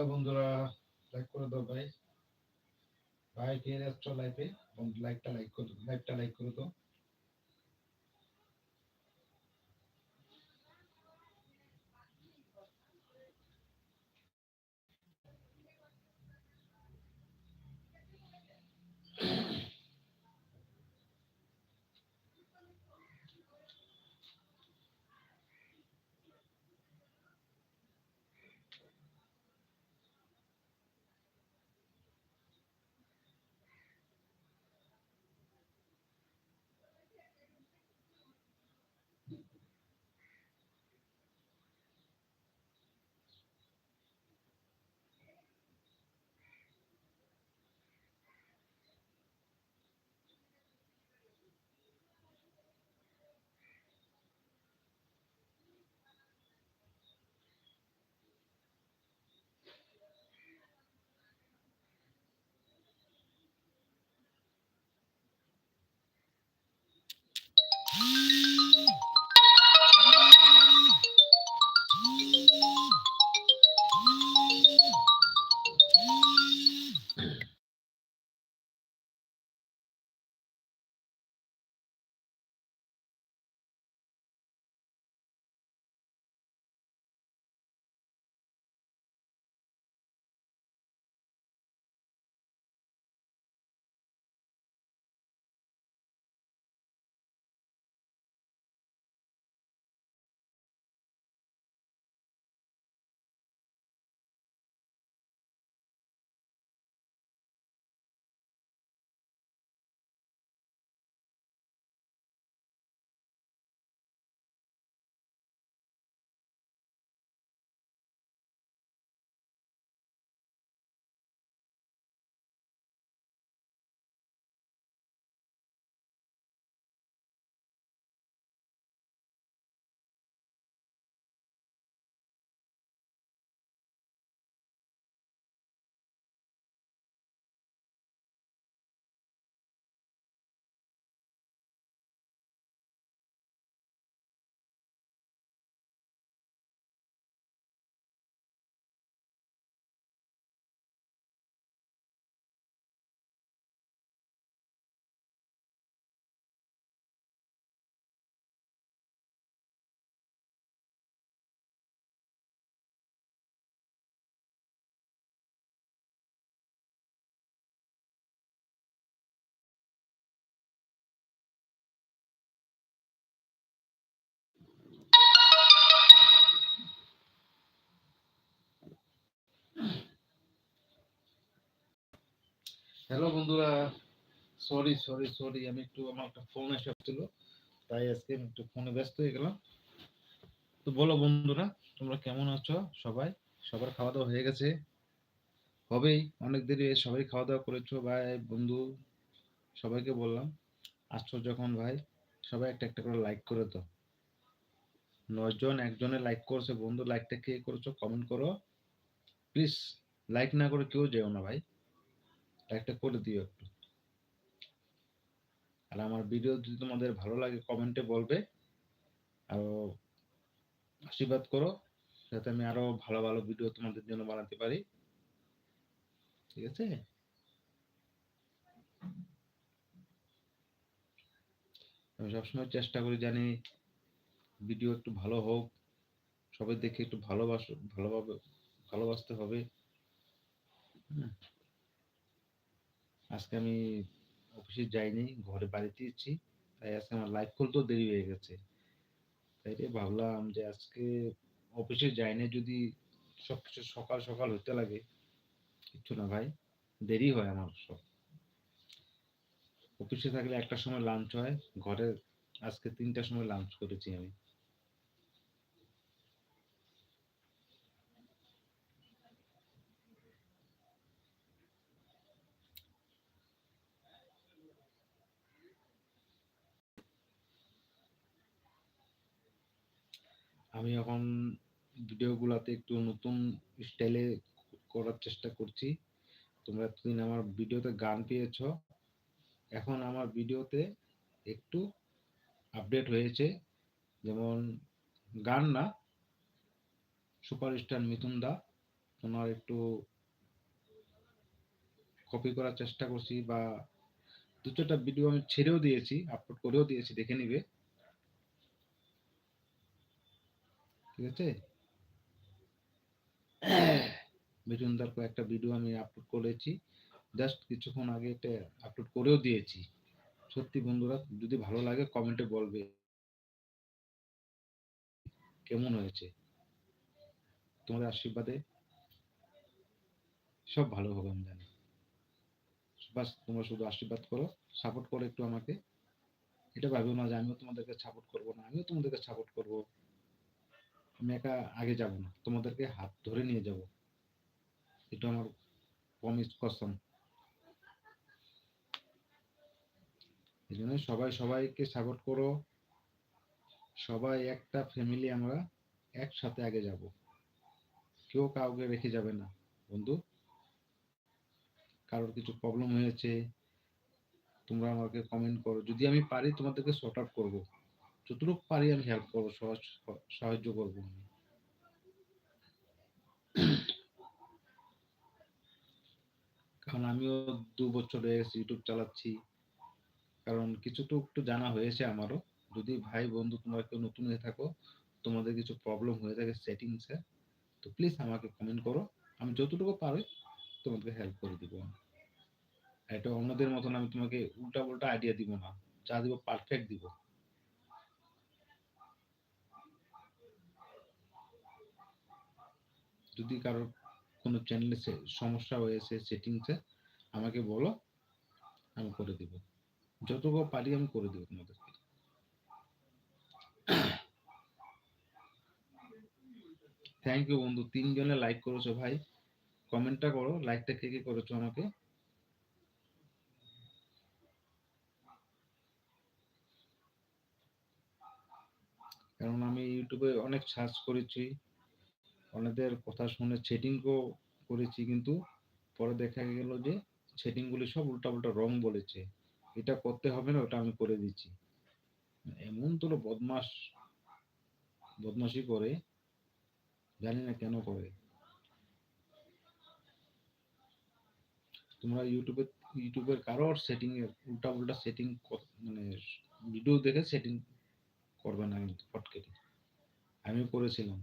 Hello বন্ধুরা like করে দাও ভাই। ভাই, কে লাইফে লাইভে লাইকটা লাইক করে করো লাইভটা লাইক করে দাও। Yeah. হ্যালো বন্ধুরা। সরি সরি সরি আমি একটু আমার একটা ফোন এসেছিল তাই আজকে আমি একটু ফোনে ব্যস্ত হয়ে গেলাম। তো বলো বন্ধুরা, তোমরা কেমন আছো সবাই? সবার খাওয়া দাওয়া হয়ে গেছে? হবেই, অনেক দেরি সবাই খাওয়া দাওয়া করেছ, ভাই, বন্ধু, সবাইকে বললাম। আসছো যখন, ভাই, সবাই একটা একটা করে লাইক করে তো নয়জন, একজনে লাইক করছে, বন্ধু লাইকটা কে করেছ? কমেন্ট করো। প্লিজ লাইক না করে কেউ যেও না, ভাই। লাইকটা করে দিও একটু। আর আমার ভিডিও যদি তোমাদের ভালো লাগে কমেন্টে বলবে। আর আশীর্বাদ করো, যাতে আমি আরও ভালো ভালো ভিডিও তোমাদের জন্য বানাতে পারি। ঠিক আছে? আমি সবসময় চেষ্টা করি জানি ভিডিও একটু ভালো হোক, সবাই দেখে একটু ভালোবাস, ভালোভাবে, ভালোবাসতে হবে। আজকে আমি অফিসে যাইনি, ঘরে বাড়িতে আছি, তাই আজকে আমার লাইভ করতেও দেরি হয়ে গেছে। তাই ভাবলাম যে আজকে অফিসে যাইনি যদি সব কিছু সকাল সকাল হতে লাগে, কিচ্ছু না ভাই, দেরি হয় আমার সব। অফিসে থাকলে একটা সময় লাঞ্চ হয়, ঘরে আজকে তিনটার সময় লাঞ্চ করেছি আমি। আমি এখন ভিডিওগুলোতে একটু নতুন স্টাইলে করার চেষ্টা করছি। তোমরা এতদিন আমার ভিডিওতে গান পেয়েছ। এখন আমার ভিডিওতে একটু আপডেট হয়েছে। যেমন গান না সুপারস্টার মিথুন দা, ওনার একটু কপি করার চেষ্টা করছি বা দু চারটা ভিডিও আমি ছেড়েও দিয়েছি আপলোড করেও দিয়েছি, দেখে নিবে। ঠিক আছে? মিঠুনদার কয়েকটা ভিডিও আমি আপলোড করেছি। জাস্ট কিছুক্ষণ আগে এটা আপলোড করেও দিয়েছি। সত্যি বন্ধুরা, যদি ভালো লাগে কমেন্টে বলবে। কেমন হয়েছে? তোমাদের আশীর্বাদে। সব ভালো হবে আমি জানি। বাস, তোমরা শুধু আশীর্বাদ করো সাপোর্ট করো একটু আমাকে। এটা ভাবিও না যে আমিও তোমাদেরকে সাপোর্ট করব না, আমিও তোমাদেরকে সাপোর্ট করব। আমি একা আগে যাব না। তোমাদেরকে হাত ধরে নিয়ে যাব। এটা আমার প্রমিস কসম। এই জন্য সবাই সবাইকে সাপোর্ট করো। সবাই একটা ফ্যামিলি আমরা একসাথে আগে যাব। কেউ কাউকে রেখে যাবে না। বন্ধু, কারোর কিছু প্রবলেম হয়েছে, তোমরা আমাকে কমেন্ট করো। যদি আমি পারি, তোমাদেরকে শর্ট আউট করব। যতটুকু পারি আমি হেল্প করব সাহায্য করব আমি। কারণ আমিও দু বছর হয়ে ইউটিউব চালাচ্ছি। কারণ কিছু তো একটু জানা হয়েছে আমারও। যদি ভাই, বন্ধু তোমরা কেউ নতুন হয়ে থাকো, তোমাদের কিছু প্রবলেম হয়ে থাকে সেটিংসে তো প্লিজ আমাকে কমেন্ট করো। আমি যতটুকু পারি তোমাদেরকে হেল্প করে দিব এটা অন্যদের মতন আমি তোমাকে উল্টা উল্টা আইডিয়া দিব না। যা দিব পারফেক্ট দিব। যদি কারোর কোনো চ্যানেলে সমস্যা হয়েছে সেটিংসে আমাকে বলো, আমি করে দিব। যতটুকু পারি, আমি করে দেবো তোমাদেরকে। থ্যাংক ইউ বন্ধু, তিনজনে লাইক করেছ ভাই। কমেন্টটা করো লাইকটা কে কে করেছ আমাকে? কারণ আমি ইউটিউবে অনেক সার্চ করেছি। অনেকের কথা শুনে সেটিংও করেছি কিন্তু পরে দেখা গেল যে সেটিংগুলি সব উল্টা উল্টা রং বলেছে। এটা করতে হবে না, ওটা আমি করে দিচ্ছি। এমন তো বদমাস বদমাসি করে, জানি না কেন করে। তোমরা ইউটিউবে ইউটিউবের কারোর সেটিং এর উল্টা উল্টা সেটিং মানে ভিডিও দেখে সেটিং করবে না কিন্তু ফটকেটে আমি করেছিলাম।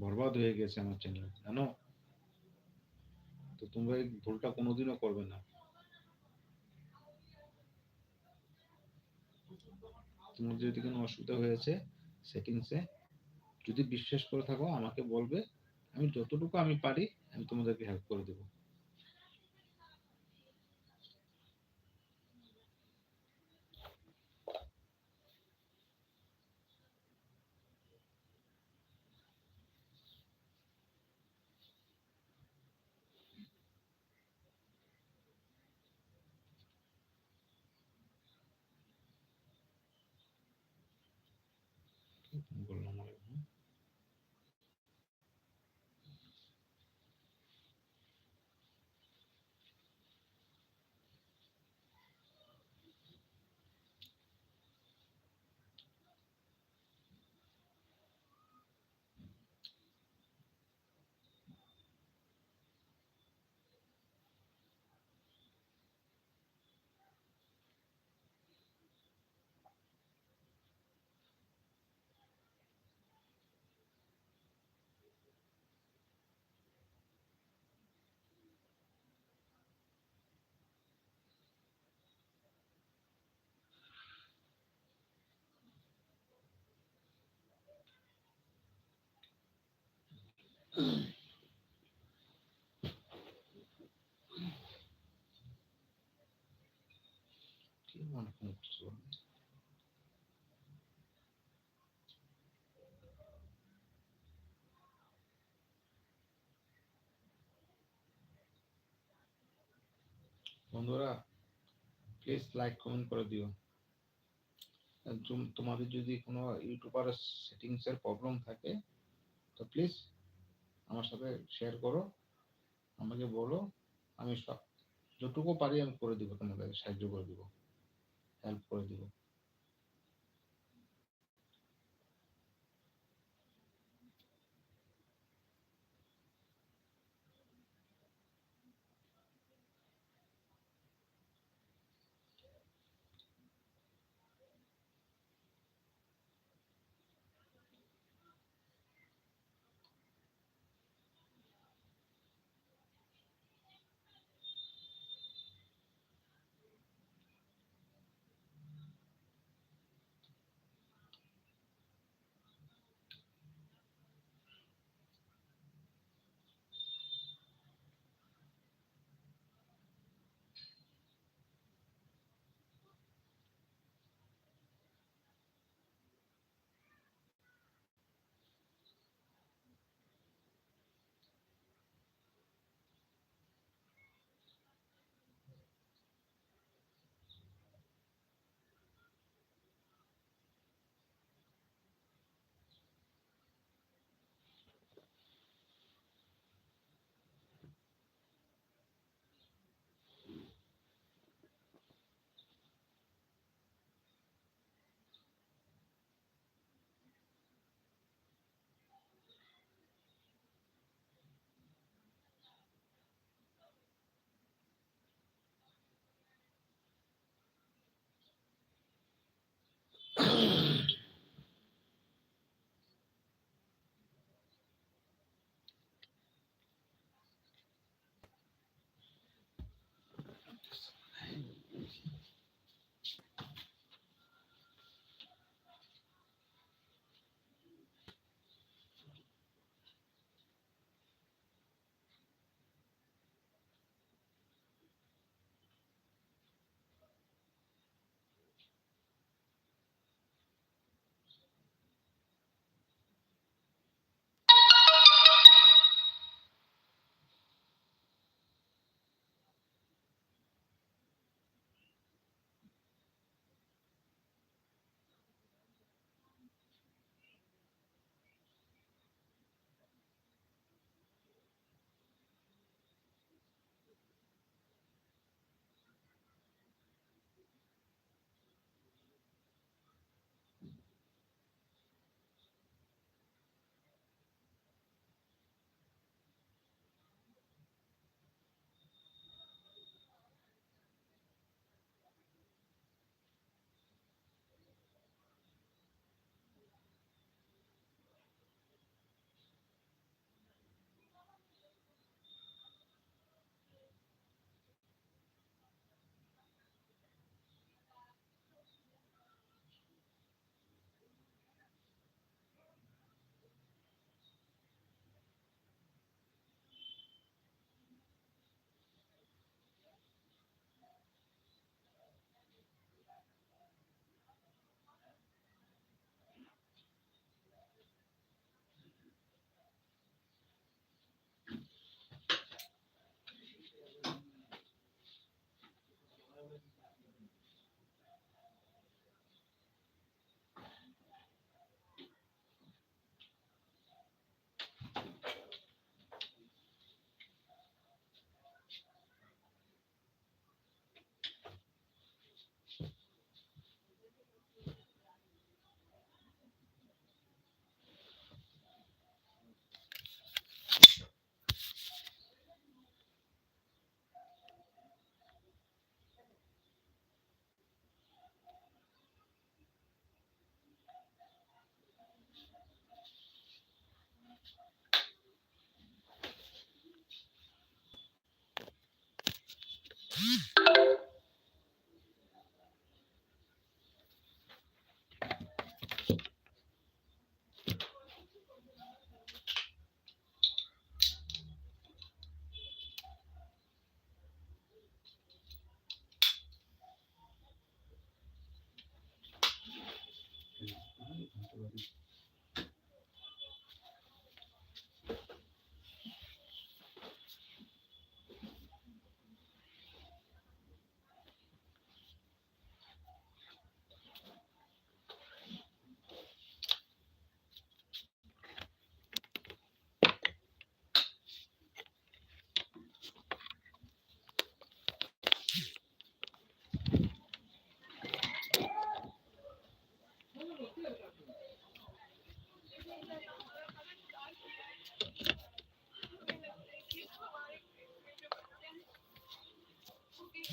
বরবাদ হয়ে গেছে আমার চ্যানেল জানো? তো তোমরা এই ভুলটা কোনোদিনও করবে না। তোমার যদি কোনো অসুবিধা হয়েছে সেটিংসে যদি বিশ্বাস করে থাকো, আমাকে বলবে, আমি যতটুকু আমি পারি, আমি তোমাদেরকে হেল্প করে দেবো। con la moneda. বন্ধুরা প্লিজ লাইক কমেন্ট করে দিও। তোমাদের যদি কোনো ইউটিউবার সেটিংস এর প্রবলেম থাকে, তো প্লিজ আমার সাথে শেয়ার করো, আমাকে বলো, আমি সব, যতটুকু পারি আমি করে দিব তোমাদের সাহায্য করে দিব হেল্প করে দিব।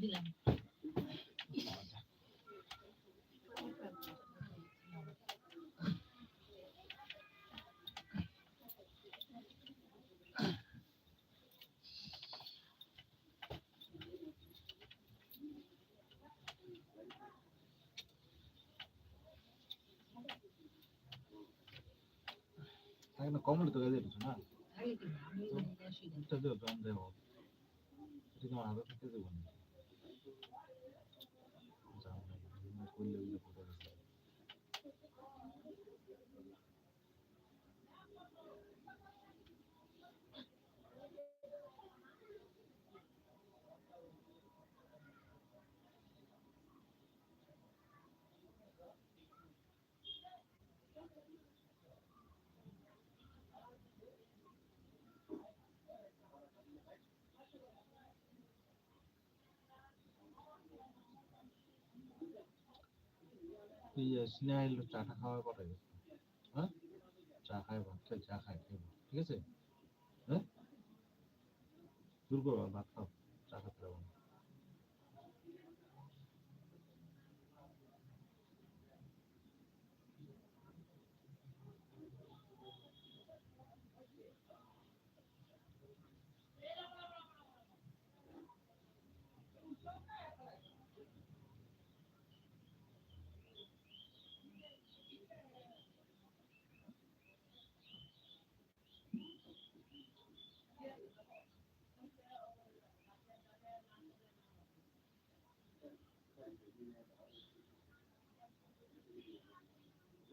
দিলাম ఆయన కొమ్ముడు కదిలిస్తున్నా ఇది మన అదొకటి ఇదిగోండి তুই স্নেহা এলো চাটা খাওয়ার পরে হ্যাঁ? চা খাই ভাত খাই চা খাই খাইব ঠিক আছে? হ্যাঁ? দূর ভাত খাও, চা খেতে যাব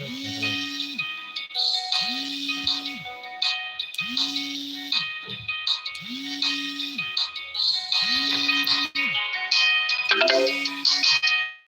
না।